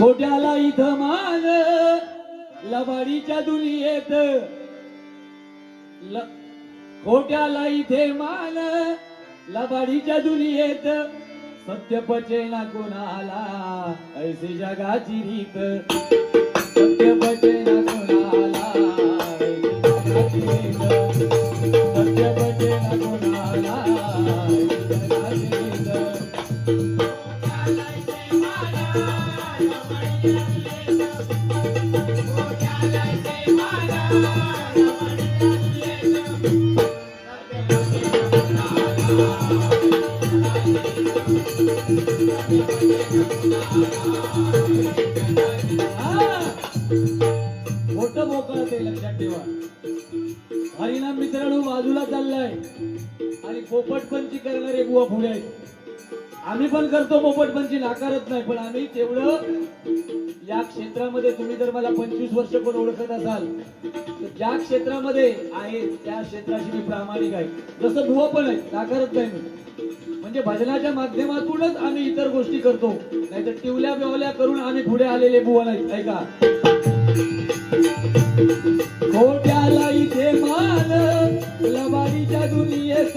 खोट्याला इथं मान लबाडीच्या दुनियेत. ल- खोट्याला इथे मान लबाडीच्या दुनियेत. सत्य पचे ना कोणाला ऐसे जगाची रीत. सत्य पचे ना कोणाला ऐसे जगाची रीत. मोठं मोकळं ते लक्षात ठेवा. हरिनाम मित्रांनो बाजूला चाललाय. आणि पोपटपंची करणारे बुवा पुढे आम्ही पण करतो पोपटपंची नाकारत नाही पण आम्ही तेवढं या क्षेत्रामध्ये तुम्ही जर मला पंचवीस वर्ष पण ओळखत असाल तर ज्या क्षेत्रामध्ये आहे त्या क्षेत्राशी मी प्रामाणिक आहे. जसं बुवा पण आहे नाकारत नाही मी. म्हणजे भजनाच्या माध्यमातूनच आम्ही इतर गोष्टी करतो. नाहीतर टिवल्या बिवल्या करून आम्ही पुढे आलेले बुवा नाही ऐका खोट्याला इथे मान लबाडीच्या दुनियेत.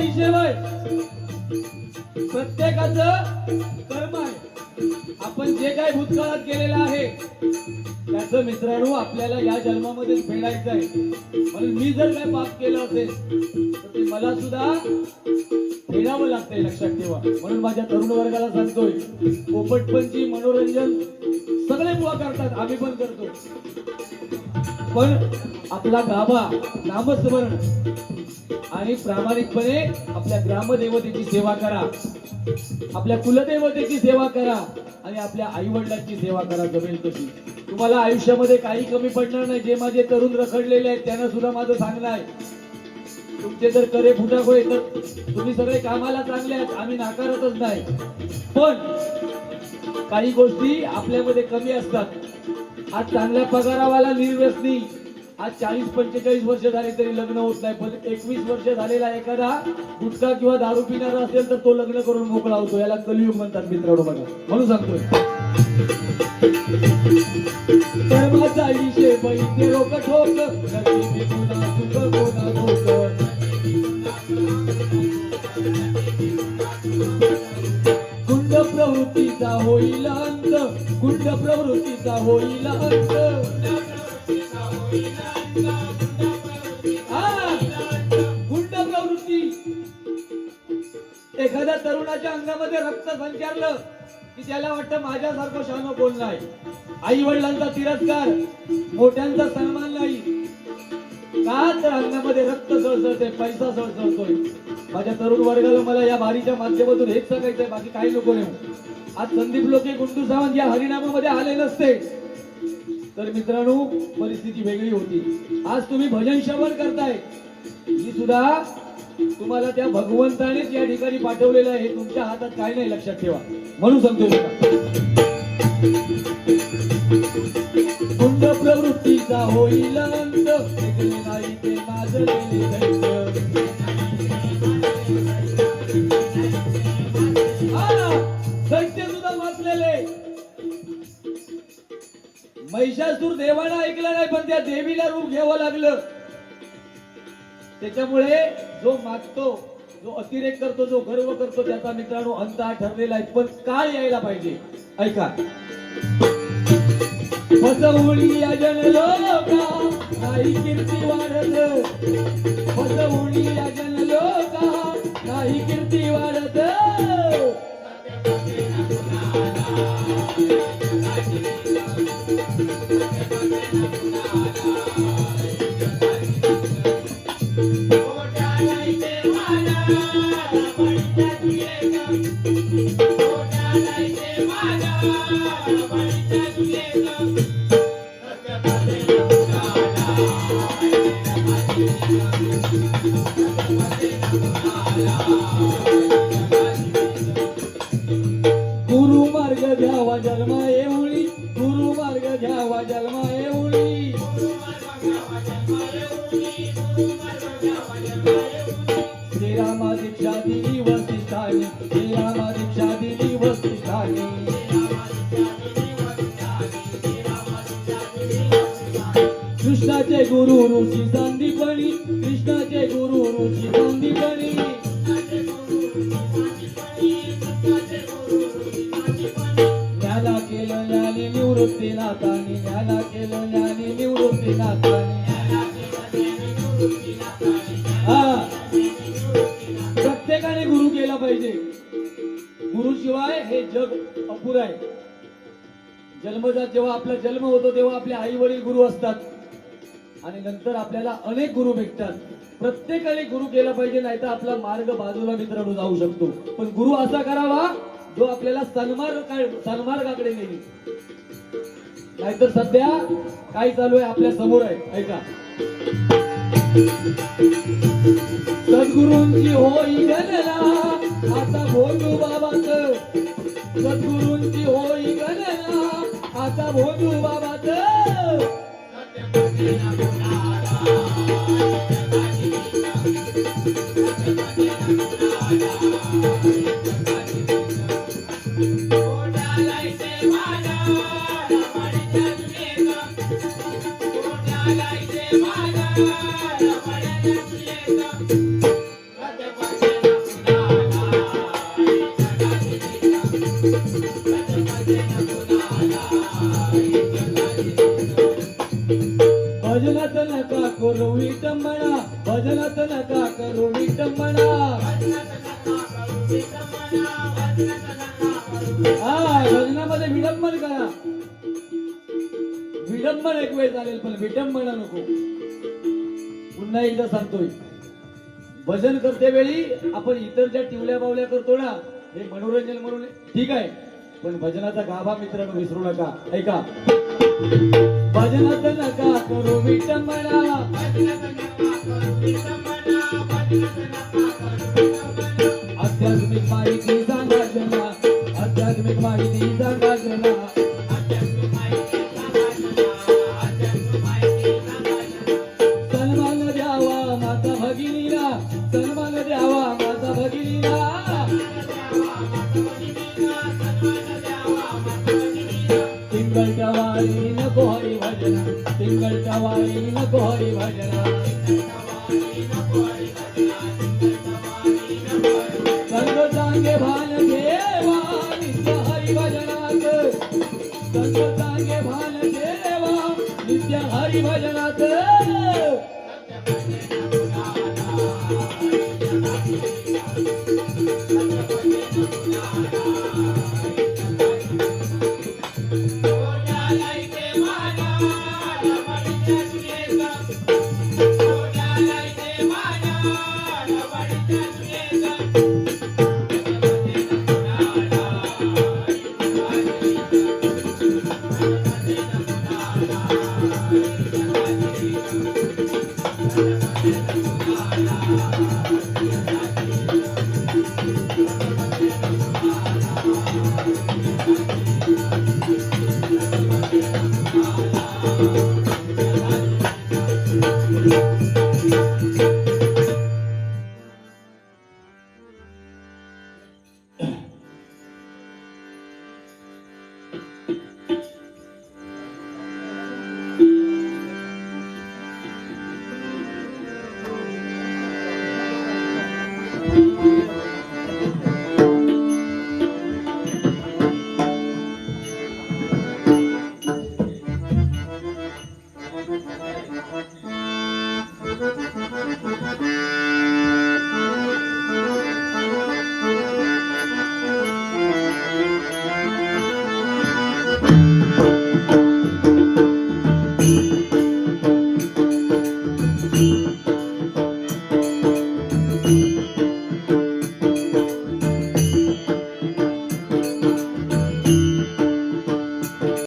हिशेब आहे प्रत्येकाचं कर्म आहे. आपण जे काही भूतकाळात केलेलं आहे त्याचं मित्रांनो आपल्याला या जन्मामध्येच फेडायचं आहे. म्हणून मी जर काय पाप केलं असेल तर ते मला सुद्धा फेडावं लागतंय लक्षात ठेवा. म्हणून माझ्या तरुण वर्गाला सांगतोय पोपटपंची मनोरंजन सगळे बुवा करतात आम्ही पण करतो. पण आपला गाभा नामस्मरण आणि प्रामाणिकपणे आपल्या ग्रामदेवतेची सेवा करा. आपल्या कुलदेवतेची सेवा करा आणि आपल्या आईवडिलांची सेवा करा जमेल तशी. तुम्हाला आयुष्यामध्ये काही कमी पडणार नाही. जे माझे तरुण रखडलेले आहेत त्यांना सुद्धा माझं सांगणं आहे. तुमचे जर करे फुटाक होय तर तुम्ही सगळे कामाला चांगले आहेत. आम्ही नाकारतच नाही. पण काही गोष्टी आपल्यामध्ये कमी असतात. आज चांगल्या पगारावाला निर्व्यसनी आज चाळीस पंचेचाळीस वर्ष झाले तरी लग्न होत नाही पण एकवीस वर्ष झालेला एखादा गुटखा किंवा दारू पिणारा असेल तर तो लग्न करून मोकळा होतो. याला कलियुग म्हणतात मित्रांनो बघा. म्हणून सांगतोय. विषय कुंड प्रवृत्तीचा होईल अंत. कुंड प्रवृत्तीचा होईल अंत. एखाद्या अंगामध्ये रक्त संचारलं की त्याला वाटतं माझ्यासारखं शानो कोण नाही. आई वडिलांचा तिरस्कार मोठ्यांचा सन्मान नाही. का तर अंगामध्ये रक्त सळसळते पैसा सळसळतोय. माझ्या तरुण वर्गाला मला या भारीच्या माध्यमातून हेच सांगायचंय बाकी काही नको नाही आज संदीप लोके गुंडू सावंत या हरिनामामध्ये आले नसते. तर मित्रांनो परिस्थिती वेगळी होती. आज तुम्ही भजन श्रवण करताय. ही सुद्धा तुम्हाला त्या भगवंतानेच या ठिकाणी पाठवलेलं आहे. तुमच्या हातात काय नाही लक्षात ठेवा. म्हणून सांगतो कुंड प्रवृत्तीचा होईल अंत. नाही ते सुद्धा महिषासूर देवाला ऐकलं नाही पण त्या देवीला रूप घ्यावं लागलं. त्याच्यामुळे जो मागतो जो अतिरेक करतो जो गर्व करतो त्याचा मित्रांनो अंत हा ठरलेला आहे. पण काय यायला पाहिजे? ऐका. फसवणी या कीर्ती वाढत. फसवणी या कीर्ती वाढत. Thank you. गुरु मार्ग घ्यावा जन्मा येऊळी गुरु मार्ग घ्यावा जन्मा येऊळी श्रीरामा दीक्षा दिली वसिष्ठाने. श्रीरामा दीक्षा दिली वसिष्ठाने. कृष्णाचे गुरु ऋषी संदीपणी ज्ञाना केलं ज्ञानी निवृत्ती हा. प्रत्येकाने गुरु केला पाहिजे. गुरु शिवाय हे जग अपुर आहे. जन्मजात जेव्हा आपला जन्म होतो तेव्हा आपले आई वडील गुरु असतात. आणि नंतर आपल्याला अनेक गुरु भेटतात. प्रत्येकाने गुरु केला पाहिजे नाही तर आपला मार्ग बाजूला मित्रांनो जाऊ शकतो. पण गुरु असा करावा जो आपल्याला सन्मार्ग सन्मार्गाकडे नेईल. नाहीतर सध्या काय चालू आहे आपल्यासमोर आहे ऐका. सद्गुरूंची होई गणना आता भोजू बाबाच. सद्गुरूंची होई गणना आता भोजू बाबा करू विटंबना भजनात नका करू विटंबना हा भजनामध्ये विडंबन करा. विडंबन एक वेळ चालेल पण विटंबना नको. पुन्हा एकदा सांगतोय. भजन करते वेळी आपण इतर ज्या टिवल्या बावल्या करतो ना हे मनोरंजन म्हणून ठीक आहे? पण भजनाचा गाभा मित्रांनो विसरू नका. ऐका. भजनात नका करू विटंबना आध्यात्मिक माहिती सांगा आध्यात्मिक माहिती सांगा वारी नको